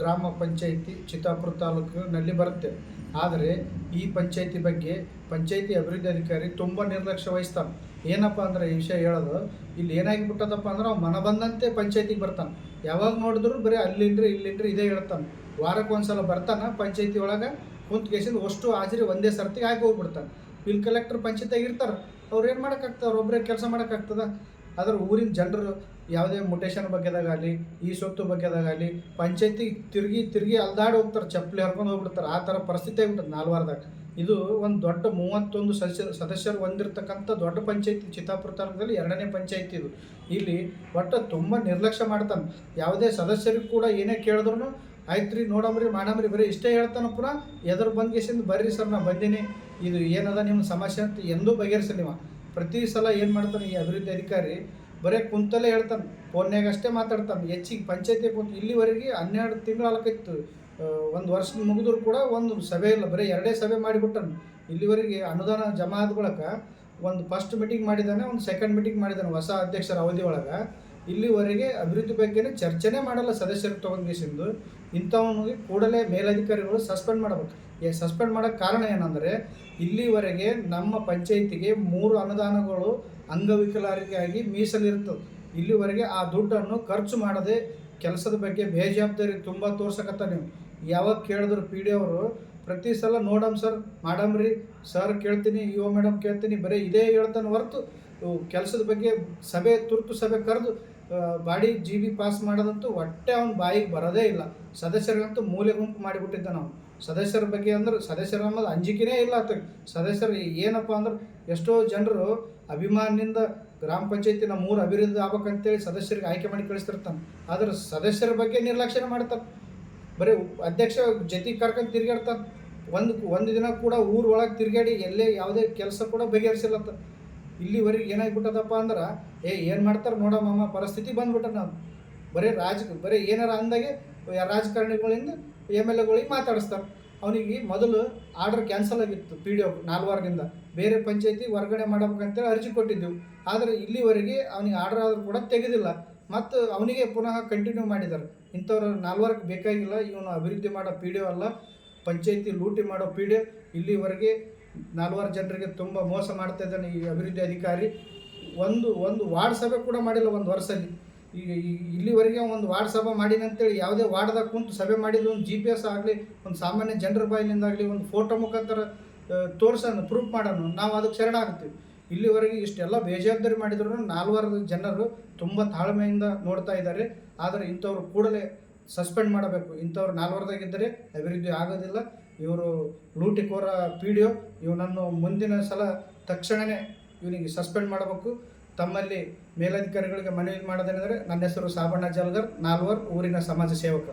ಗ್ರಾಮ ಪಂಚಾಯಿತಿ ಚಿತ್ತಾಪುರ ತಾಲೂಕಿನಲ್ಲಿ ಬರುತ್ತೆ. ಆದರೆ ಈ ಪಂಚಾಯಿತಿ ಬಗ್ಗೆ ಪಂಚಾಯಿತಿ ಅಭಿವೃದ್ಧಿ ಅಧಿಕಾರಿ ತುಂಬ ನಿರ್ಲಕ್ಷ್ಯ ವಹಿಸ್ತಾನೆ. ಏನಪ್ಪ ಅಂದ್ರೆ ಈ ವಿಷಯ ಹೇಳೋದು, ಇಲ್ಲಿ ಏನಾಗಿಬಿಟ್ಟದಪ್ಪ ಅಂದ್ರೆ ಅವ್ನು ಮನ ಬಂದಂತೆ ಪಂಚಾಯತಿಗೆ ಬರ್ತಾನೆ. ಯಾವಾಗ ನೋಡಿದ್ರು ಬರೀ ಅಲ್ಲಿಂದ್ರೆ ಇಲ್ಲಿಂದ್ರೆ ಇದೇ ಹೇಳ್ತಾನೆ. ವಾರಕ್ಕೆ ಒಂದ್ಸಲ ಬರ್ತಾನೆ ಪಂಚಾಯತಿ ಒಳಗೆ, ಕುಂತ್ ಕೇಸಿಂದ ಅಷ್ಟು ಹಾಜರಿ ಒಂದೇ ಸರ್ತಿಗೆ ಹಾಕಿ ಹೋಗ್ಬಿಡ್ತಾನೆ. ಬಿಲ್ ಕಲೆಕ್ಟರ್ ಪಂಚಾಯತಿಯಾಗ ಅವ್ರು ಏನು ಮಾಡೋಕ್ಕಾಗ್ತದೆ? ಅವ್ರು ಒಬ್ಬರೇ ಕೆಲಸ ಮಾಡೋಕ್ಕಾಗ್ತದ? ಆದ್ರೆ ಊರಿನ ಜನರು ಯಾವುದೇ ಮುಟೇಶನ್ ಬಗ್ಗೆದಾಗಲಿ ಈ ಸೊತ್ತು ಬಗ್ಗೆದಾಗಲಿ ಪಂಚಾಯತಿ ತಿರುಗಿ ತಿರುಗಿ ಅಲ್ದಾಡಿ ಹೋಗ್ತಾರೆ, ಚಪ್ಪಲಿ ಹರ್ಕೊಂಡು ಹೋಗ್ಬಿಡ್ತಾರೆ. ಆ ಥರ ಪರಿಸ್ಥಿತಿ ಆಗ್ಬಿಟ್ಟದೆ ನಾಲ್ವಾರ್ದಾಗ. ಇದು ಒಂದು ದೊಡ್ಡ ಮೂವತ್ತೊಂದು ಸದಸ್ಯ, ಸದಸ್ಯರು ಹೊಂದಿರತಕ್ಕಂಥ ದೊಡ್ಡ ಪಂಚಾಯತಿ, ಚಿತ್ತಾಪುರ ತಾಲೂಕಲ್ಲಿ ಎರಡನೇ ಪಂಚಾಯತಿ ಇದು. ಇಲ್ಲಿ ಒಟ್ಟು ತುಂಬ ನಿರ್ಲಕ್ಷ್ಯ ಮಾಡ್ತಾನೆ. ಯಾವುದೇ ಸದಸ್ಯರಿಗೂ ಕೂಡ ಏನೇ ಕೇಳಿದ್ರು ಆಯ್ತು ರೀ ಮಾಡಮ್ರಿ, ಬರೀ ಇಷ್ಟೇ ಹೇಳ್ತಾನೆ ಪುನಃ ಎದುರು ಬಂದ್ಗೆಸಿಂದ ಬರ್ರಿ ಸರ್, ನಾ ಬಂದೀನಿ. ಇದು ಏನದ ನಿಮ್ಮ ಸಮಸ್ಯೆ ಅಂತ ಎಂದೂ ಬಗೆಹರಿಸಲಿವ ಪ್ರತಿ ಸಲ ಏನು ಮಾಡ್ತಾನೆ ಈ ಅಭಿವೃದ್ಧಿ ಅಧಿಕಾರಿ, ಬರೀ ಕುಂತಲ್ಲೇ ಹೇಳ್ತಾನೆ ಫೋನ್ಯಾಗ ಅಷ್ಟೇ ಮಾತಾಡ್ತಾನೆ, ಹೆಚ್ಚಿಗೆ ಪಂಚಾಯತಿ ಕುಂತು ಇಲ್ಲಿವರೆಗೆ ಹನ್ನೆರಡು ತಿಂಗಳು ಅಲಕೈತು ಒಂದು ವರ್ಷ ಮುಗಿದ್ರು ಕೂಡ ಒಂದು ಸಭೆ ಇಲ್ಲ, ಬರೀ ಎರಡೇ ಸಭೆ ಮಾಡಿಬಿಟ್ಟನು. ಇಲ್ಲಿವರೆಗೆ ಅನುದಾನ ಜಮಾ ಆದ ಒಂದು ಫಸ್ಟ್ ಮೀಟಿಂಗ್ ಮಾಡಿದ್ದಾನೆ, ಒಂದು ಸೆಕೆಂಡ್ ಮೀಟಿಂಗ್ ಮಾಡಿದ್ದಾನೆ ಹೊಸ ಅಧ್ಯಕ್ಷರ ಅವಧಿ ಒಳಗೆ. ಇಲ್ಲಿವರೆಗೆ ಅಭಿವೃದ್ಧಿ ಬಗ್ಗೆನೇ ಚರ್ಚೆನೇ ಮಾಡಲ್ಲ ಸದಸ್ಯರು ತಗೊಂಡಿಸಿಂದು ಇಂಥವನಿಗೆ ಕೂಡಲೇ ಮೇಲಧಿಕಾರಿಗಳು ಸಸ್ಪೆಂಡ್ ಮಾಡಬೇಕು. ಈ ಸಸ್ಪೆಂಡ್ ಮಾಡೋಕ್ಕೆ ಕಾರಣ ಏನಂದರೆ, ಇಲ್ಲಿವರೆಗೆ ನಮ್ಮ ಪಂಚಾಯಿತಿಗೆ ಮೂರು ಅನುದಾನಗಳು ಅಂಗವಿಕಲರಿಗಾಗಿ ಮೀಸಲಿರ್ತದೆ ಇಲ್ಲಿವರೆಗೆ ಆ ದುಡ್ಡನ್ನು ಖರ್ಚು ಮಾಡದೆ ಕೆಲಸದ ಬಗ್ಗೆ ಬೇಜವಾಬ್ದಾರಿ ತುಂಬ ತೋರ್ಸಕತ್ತ ನೀವು. ಯಾವಾಗ ಕೇಳಿದ್ರು ಪಿ ಡಿ ಅವರು, ಪ್ರತಿ ಸಲ, ನೋಡಮ್ ಸರ್ ಮಾಡಮ್ರಿ ಸರ್ ಕೇಳ್ತೀನಿ ಯುವ ಮೇಡಮ್ ಕೇಳ್ತೀನಿ, ಬರೀ ಇದೇ ಹೇಳ್ತಾನೆ ಹೊರತು, ಕೆಲಸದ ಬಗ್ಗೆ ಸಭೆ ತುರ್ತು ಸಭೆ ಕರೆದು ಬಾಡಿ ಜಿ ಬಿ ಪಾಸ್ ಮಾಡೋದಂತೂ ಹೊಟ್ಟೆ ಅವ್ನ ಬಾಯಿಗೆ ಬರೋದೇ ಇಲ್ಲ. ಸದಸ್ಯರಿಗಂತೂ ಮೂಲೆ ಗುಂಪು ಮಾಡಿಬಿಟ್ಟಿದ್ದ ನಾವು. ಸದಸ್ಯರ ಬಗ್ಗೆ ಅಂದ್ರೆ ಸದಸ್ಯರ ಅನ್ನೋದು ಅಂಜಿಕೆನೇ ಇಲ್ಲ ಆತ ಸದಸ್ಯರು ಏನಪ್ಪ ಅಂದ್ರೆ ಎಷ್ಟೋ ಜನರು ಅಭಿಮಾನದಿಂದ ಗ್ರಾಮ ಪಂಚಾಯತಿ ಮೂರು ಅಭಿವೃದ್ಧಿ ಆಗ್ಬೇಕಂತೇಳಿ ಸದಸ್ಯರಿಗೆ ಆಯ್ಕೆ ಮಾಡಿ ಕಳಿಸ್ತಿರ್ತಾನೆ. ಆದ್ರೆ ಸದಸ್ಯರ ಬಗ್ಗೆ ನಿರ್ಲಕ್ಷ್ಯ ಮಾಡ್ತಾರೆ ಬರೀ ಅಧ್ಯಕ್ಷ ಜೊತೆ ಕರ್ಕೊಂಡು ತಿರ್ಗಾಡ್ತಾನೆ. ಒಂದು ಒಂದು ದಿನ ಕೂಡ ಊರೊಳಗೆ ತಿರುಗಾಡಿ ಎಲ್ಲೇ ಯಾವುದೇ ಕೆಲಸ ಕೂಡ ಬಗೆಹರಿಸಿಲ್ಲತ್ತ ಇಲ್ಲಿವರೆಗೆ ಏನಾಗ್ಬಿಟ್ಟದಪ್ಪ ಅಂದ್ರೆ, ಏ, ಏನು ಮಾಡ್ತಾರೆ ನೋಡಮ್ಮ ಪರಿಸ್ಥಿತಿ ಬಂದ್ಬಿಟ್ಟ ನಾವು. ಬರೀ ರಾಜ, ಬರೀ ಏನಾರ ಅಂದಾಗೆ ರಾಜಕಾರಣಿಗಳಿಂದ ಎಂ ಎಲ್ ಎಗಳಿಗೆ ಮಾತಾಡಿಸ್ತಾರೆ. ಅವನಿಗೆ ಮೊದಲು ಆರ್ಡರ್ ಕ್ಯಾನ್ಸಲ್ ಆಗಿತ್ತು ಪಿ ಡಿ ಒ ನಾಲ್ವಾರದಿಂದ ಬೇರೆ ಪಂಚಾಯತಿ ವರ್ಗಣೆ ಮಾಡಬೇಕಂತೇಳಿ ಅರ್ಜಿ ಕೊಟ್ಟಿದ್ದೆವು. ಆದರೆ ಇಲ್ಲಿವರೆಗೆ ಅವನಿಗೆ ಆರ್ಡರ್ ಆದರೂ ಕೂಡ ತೆಗೆದಿಲ್ಲ. ಮತ್ತು ಅವನಿಗೆ ಪುನಃ ಕಂಟಿನ್ಯೂ ಮಾಡಿದ್ದಾರೆ ಇಂಥವ್ರು ನಾಲ್ವರ್ಗೆ ಬೇಕಾಗಿಲ್ಲ, ಇವನು ಅಭಿವೃದ್ಧಿ ಮಾಡೋ ಪಿ ಡಿ ಒ ಅಲ್ಲ, ಪಂಚಾಯತಿ ಲೂಟಿ ಮಾಡೋ ಪಿ ಡಿ ಇಲ್ಲಿವರೆಗೆ ನಾಲ್ವಾರು ಜನರಿಗೆ ತುಂಬ ಮೋಸ ಮಾಡ್ತಾ ಇದ್ದಾನೆ ಈ ಅಭಿವೃದ್ಧಿ ಅಧಿಕಾರಿ. ಒಂದು ಒಂದು ವಾರ್ಡ್ ಸಭೆ ಕೂಡ ಮಾಡಿಲ್ಲ ಒಂದು ವರ್ಷದಲ್ಲಿ. ಈಗ ಇಲ್ಲಿವರೆಗೆ ಒಂದು ವಾರ್ಡ್ ಸಭೆ ಮಾಡಿನ ಅಂತೇಳಿ ಯಾವುದೇ ವಾರ್ಡ್ದಾಗ ಕುಂತು ಸಭೆ ಮಾಡಿದ್ದು ಒಂದು ಜಿ ಪಿ ಎಸ್ ಆಗಲಿ, ಒಂದು ಸಾಮಾನ್ಯ ಜನರ ಬಾಯಿನಿಂದಾಗಲಿ ಒಂದು ಫೋಟೋ ಮುಖಾಂತರ ತೋರ್ಸೋಣ ಪ್ರೂಫ್ ಮಾಡೋಣ, ನಾವು ಅದಕ್ಕೆ ಶರಣ ಆಗ್ತೀವಿ ಇಲ್ಲಿವರೆಗೆ ಇಷ್ಟೆಲ್ಲ ಬೇಜವಾಬ್ದಾರಿ ಮಾಡಿದ್ರು, ನಾಲ್ವರು ಜನರು ತುಂಬ ತಾಳ್ಮೆಯಿಂದ ನೋಡ್ತಾ ಇದ್ದಾರೆ. ಆದರೆ ಇಂಥವ್ರು ಕೂಡಲೇ ಸಸ್ಪೆಂಡ್ ಮಾಡಬೇಕು. ಇಂಥವ್ರು ನಾಲ್ವರದಾಗಿದ್ದರೆ ಅಭಿವೃದ್ಧಿ ಆಗೋದಿಲ್ಲ. ಇವರು ಲೂಟಿಕೋರ ಪಿ ಡಿ ಒ ಇವನನ್ನು ಮುಂದಿನ ಸಲ ತಕ್ಷಣವೇ ಇವನಿಗೆ ಸಸ್ಪೆಂಡ್ ಮಾಡಬೇಕು. ತಮ್ಮಲ್ಲಿ ಮೇಲಧಿಕಾರಿಗಳಿಗೆ ಮನವಿ ಮಾಡೋದೇನೆಂದರೆ ನನ್ನ ಹೆಸರು ಸಾಬಣ್ಣ ಜಲ್ಗರ್, ನಾಲ್ವರ್ ಊರಿನ ಸಮಾಜ ಸೇವಕ